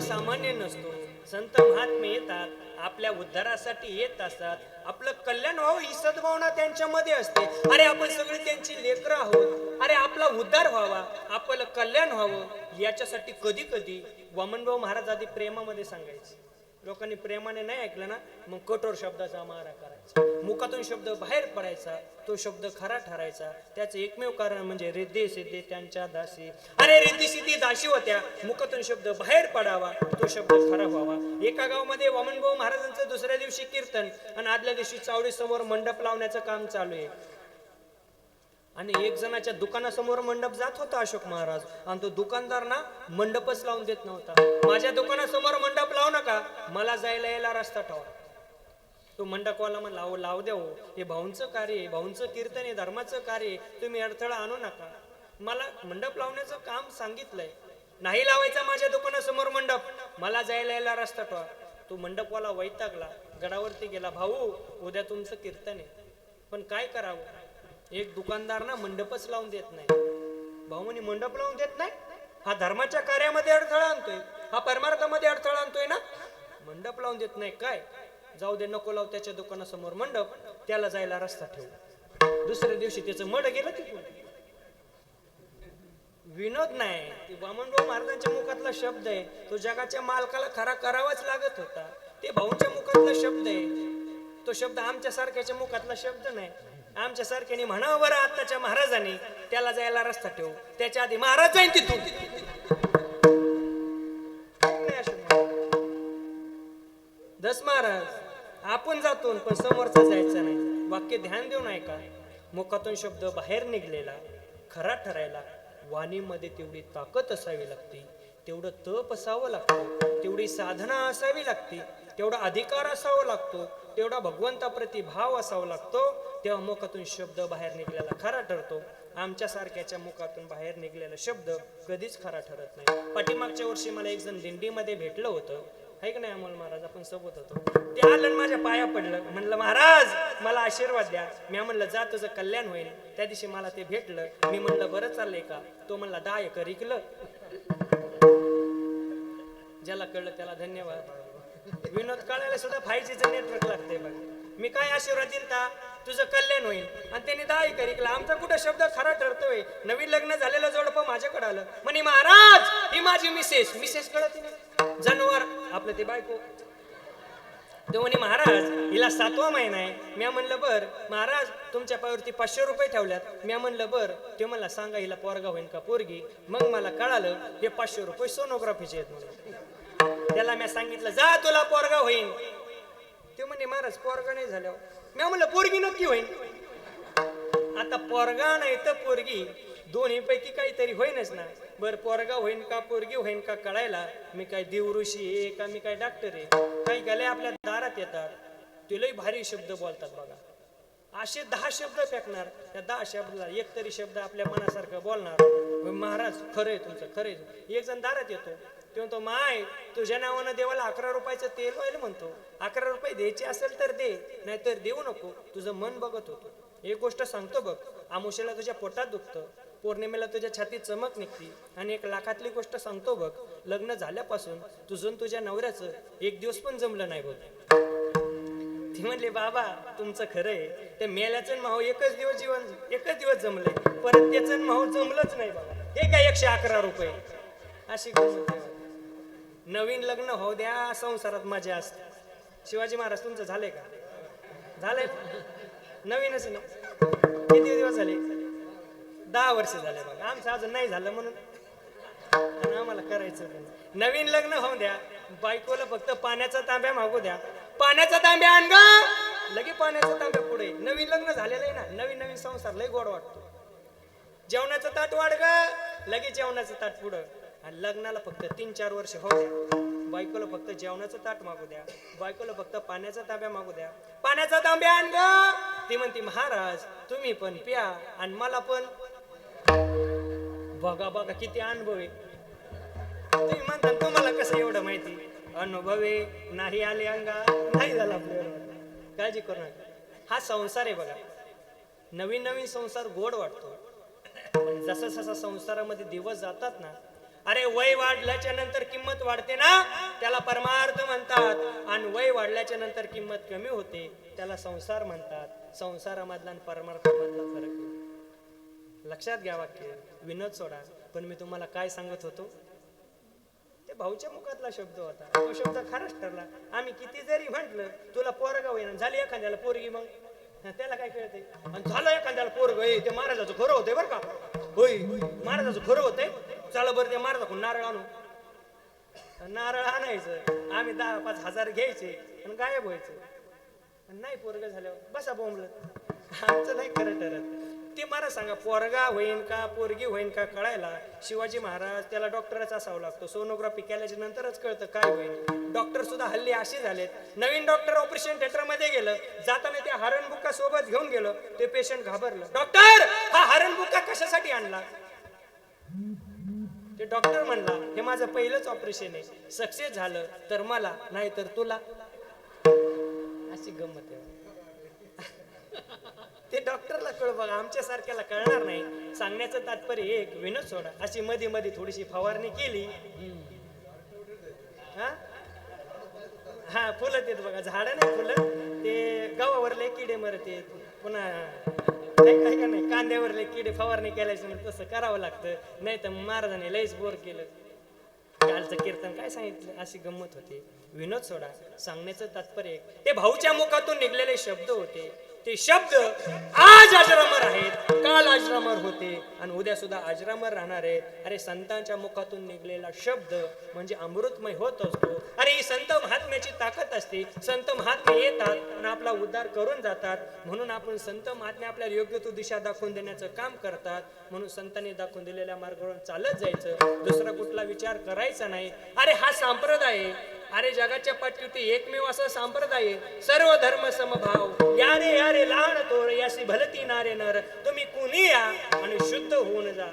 सर्वसामान्य नसतो. संत महात्मे येतात आपल्या उद्धारासाठी येत असतात. आपलं कल्याण व्हावं ही सद्भावना त्यांच्यामध्ये असते. अरे आपण सगळे त्यांची लेकरं आहोत. अरे आपला उद्धार व्हावा आपलं कल्याण व्हावं याच्यासाठी कधी कधी वामनभाऊ महाराज आधी प्रेमामध्ये सांगायचे. लोकांनी प्रेमाने नाही ऐकलं ना मग कठोर शब्दाचा मारा करायचा. मुखातून शब्द बाहेर पडायचा तो शब्द खरा ठरायचा. त्याचं एकमेव कारण म्हणजे रिद्धी सिद्धी त्यांच्या दासी. अरे रिद्धी सिद्धी दासी होत्या. मुखातून शब्द बाहेर पडावा तो शब्द खरा व्हावा. एका गावामध्ये वामनभाऊ महाराजांचं दुसऱ्या दिवशी कीर्तन आणि आदल्या दिवशी चावडी समोर मंडप लावण्याचं काम चालू आहे. आणि एक जणाच्या दुकानासमोर मंडप जात होता अशोक महाराज. आणि तो दुकानदार ना मंडपच लावून देत नव्हता. माझ्या दुकानासमोर मंडप लावू नका मला जायला यायला रस्ता ठेवा. तो मंडपवाला म्हणला लाव लावू द्या हो. हे भाऊंचं कार्य आहे भाऊंचं कीर्तन आहे धर्माचं कार्य तुम्ही अडथळा आणू नका. मला मंडप लावण्याचं काम सांगितलंय. नाही लावायचा माझ्या दुकानासमोर मंडप. मला जायला यायला रस्ता ठेवा. तो मंडपवाला वैतागला. गडावरती गेला भाऊ उद्या तुमचं कीर्तन आहे. पण काय करावं? एक दुकानदार ना मंडपच लावून देत नाही. भाऊ म्हणे मंडप लावून देत नाही? हा धर्माच्या कार्यामध्ये अडथळा आणतोय. हा परमार्थामध्ये अडथळा आणतोय ना? मंडप लावून देत नाही. काय? जाऊ दे नको लाव त्याच्या दुकानासमोर मंडप. त्याला जायला रस्ता ठेवू. दुसऱ्या दिवशी त्याचं मड गेलं तिथून. विनोद नाही. ती वामनभाऊ महाराजांच्या मुखातला शब्द आहे. तो जगाच्या मालकाला खरा करावाच लागत होता. ते भाऊंच्या मुखातला शब्द आहे. तो शब्द आमच्या सारख्याच्या मुखातला शब्द नाही. आमच्या सारख्याने म्हणावं बरं आत्ताच्या महाराजांनी त्याला जायला रस्ता ठेवू. त्याच्या आधी महाराज जाईन तिथून. दस महाराज आपण जातो पण समोरचा जायचं नाही. वाक्य ध्यान देऊन ऐका. मुखातून शब्द बाहेर निघलेला खरा ठरायला वाणीमध्ये तेवढी ताकद असावी लागते. तेवढं तप असावं लागतं. तेवढी साधना असावी लागते. तेवढा अधिकार असावा लागतो. तेवढा भगवंताप्रती भाव असावा लागतो. तेव्हा मुखातून शब्द बाहेर निघलेला खरा ठरतो. आमच्या सारख्याच्या मुखातून बाहेर निघलेला शब्द कधीच खरा ठरत नाही. पाठीमागच्या वर्षी मला एक जण दिंडीमध्ये भेटलं होतं. आहे का नाही अमोल महाराज? आपण सोबत होतो. ते आलं माझ्या पाया पडलं. म्हणलं महाराज मला आशीर्वाद द्या. मी म्हणलं जा तुझं कल्याण होईल. त्या दिवशी मला ते भेटलं. मी म्हणलं बरं चाललंय का? तो म्हणला दहा एकर इकलं. ज्याला कळलं त्याला धन्यवाद. विनोद कळायला सुद्धा फाय जीचं नेटवर्क लागते बघ. मी काय आशीर्वाद दिलता तुझं कल्याण होईल. आणि त्याने दाही करिकला इकला. आमचा कुठं शब्द खरा ठरतोय? नवीन लग्न झालेलं जोडपं माझ्याकडे आलं. म्हणे महाराज ही माझी मिसेस. मिसेस कळत नाही. जनावर आपलं ते बायको. तो म्हणे महाराज हिला सातवा महिना आहे. म्या म्हणलं बर महाराज तुमच्या पायावरती पाचशे रुपये ठेवल्यात. म्या म्हणलं बर. ते मला सांगा हिला पोरगा होईन का पोरगी? मग मला कळालं हे पाचशे रुपये सोनोग्राफीचे आहेत म्हणून. त्याला म्या सांगितलं जा तुला पोरगा होईन. ते म्हणे महाराज पोरगा नाही झाल्यावर. मी म्हणलं पोरगी नक्की होईन. आता पोरगा नाही तर पोरगी दोन्ही पैकी काहीतरी होईनच ना. बर पोरगा होईन का पोरगी होईन का कळायला. मी काय देवऋषी आहे का मी काय डॉक्टर आहे? काही गले आपल्या दारात येतात. ते भारी शब्द बोलतात बघा. असे दहा शब्द फेकणार. त्या दहा शब्दाला एक तरी शब्द आपल्या मनासारखं बोलणार. महाराज महाराज खरंय तुमचं खरंय एक जण दारात येतो. म्हणतो माय तुझ्या नावानं देवाला अकरा रुपयाचं तेल व्हायल म्हणतो. अकरा रुपये द्यायचे असेल तर दे नाहीतर देऊ नको. तुझं मन बघत होतो. एक गोष्ट सांगतो बघ आमुष्याला तुझ्या पोटात दुखतं. पौर्णिमेला तुझ्या छातीत चमक निघते. आणि एक लाखातली गोष्ट सांगतो बघ लग्न झाल्यापासून तुझं तुझ्या नवऱ्याचं एक दिवस पण जमलं नाही बघ. ती म्हणले बाबा तुमचं खरं आहे. ते मेल्याचं माहो एकच दिवस जीवन एकच दिवस जमले परत त्याचं माहो जमलंच नाही बाबा. हे काय एकशे अकरा रुपये? अशी गोष्ट नवीन लग्न होऊ द्या संसारात मजा असते. शिवाजी महाराज तुमचं झालंय का? झालंय. नवीनच आहे ना? किती दिवस झाले? दहा वर्ष झाले बघ. आमचं अजून नाही झालं म्हणून. आणि आम्हाला करायचं नवीन लग्न होऊ द्या. बायकोला फक्त पाण्याचा तांब्या मागू द्या. पाण्याचा तांब्या आण लगे पाण्याचा तांब्या पुढे. नवीन लग्न झालेलं आहे ना? नवीन नवीन संसार लय गोड वाटतो. जेवणाचं ताट वाढ ग! लगेच जेवणाचं ताट पुढं. आणि लग्नाला फक्त तीन चार वर्ष हो द्या. बायकोला फक्त जेवणाचं ताट मागू द्या. बायकोला फक्त पाण्याचा तांब्या मागू द्या. पाण्याचा तांब्या आण ग! ती म्हणते महाराज तुम्ही पण प्या आणि मला पण. बघा बघा किती अनुभव आहे. तुम्ही म्हणता तुम्हाला कसं एवढं माहिती? अनुभवे नाही आले अंगा. नाही झाला काळजी करू नका. हा संसार आहे बघा. नवीन नवीन संसार गोड वाटतो. जसा जसा संसारामध्ये दिवस जातात ना अरे वय वाढल्याच्या नंतर किंमत वाढते ना? त्याला परमार्थ म्हणतात. आणि वय वाढल्याच्या नंतर किंमत कमी होते त्याला संसार म्हणतात. संसारामधला आणि परमार्थामधला फरक लक्षात घ्या वाक्य. विनोद सोडा. पण मी तुम्हाला काय सांगत होतो? ते भाऊच्या मुखातला शब्द होता. तो शब्द खराच ठरला. आम्ही किती जरी म्हंटल तुला पोरगा होईना. झाली एखाद्याला पोरगी मग? त्याला काय कळते आणि झालं एखाद्याला पोरग. ते महाराजाचं खरं होतंय बरं का? होय. महाराजाचं खरं होतंय. चला बरं ते महाराजाकडून नारळ आणू नारळ आणायचं. आम्ही दहा पाच हजार घ्यायचे आणि गायब व्हायचं. नाही पोरग झाल्यावर बसा बोंबलत. आमचं नाही खरं ठरत. ते मला सांगा पोरगा होईन का पोरगी होईन का कळायला? शिवाजी महाराज त्याला डॉक्टरच असावं लागतो. सोनोग्राफी केल्याच्या नंतरच कळतं काय होईल. डॉक्टर सुद्धा हल्ली असे झालेत. नवीन डॉक्टर ऑपरेशन थिएटरमध्ये गेलं. जाताना ते हरण बुक्का सोबत घेऊन गेलो. ते पेशंट घाबरलं. डॉक्टर हा हरण बुक्का कशासाठी आणला? ते डॉक्टर म्हणला हे माझं पहिलंच ऑपरेशन आहे. सक्सेस झालं तर मला नाही तर तुला. अशी गंमत आहे. ते डॉक्टरला कळ बघा आमच्या सारख्याला कळणार नाही. सांगण्याचं तात्पर्य एक विनोद सोडा. अशी मध्ये मध्ये थोडीशी फवारणी केली. हा? हा फुलं देत बघा. झाडं नाही फुलं ते गव्हावरले किडे मरते पुन्हा का नाही. कांद्यावरले किडे फवारणी केल्याची मग तसं करावं लागतं. नाही तर महाराजाने लयच बोर केलं. कालचं कीर्तन काय सांगितलं? अशी गंमत होती. विनोद सोडा सांगण्याचं तात्पर्य ते भाऊच्या मुखातून निघलेले शब्द होते. ते शब्द आज अजरामर आहेत. काल अजरामर होते आणि उद्या सुद्धा अजरामर राहणार आहे अरे संतांच्या मुखातून निघलेला शब्द म्हणजे अमृतमय होत असतो. अरे ही संत महात्म्याची ताकद असते. संत महात्मे येतात आणि आपला उद्धार करून जातात. म्हणून आपण संत महात्मे आपल्याला योग्य तो दिशा दाखवून देण्याचं काम करतात. म्हणून संतांनी दाखवून दिलेल्या मार्गावर चालत जायचं. दुसरा कुठला विचार करायचा नाही. अरे हा संप्रदाय अरे जगाच्या पाठीवरती एकमेव असा संप्रदाय सर्व धर्म समभाव. या रे या रे लहान तोर यासी भलती नारे नर. तुम्ही कुणी या? आणि शुद्ध होऊन जा.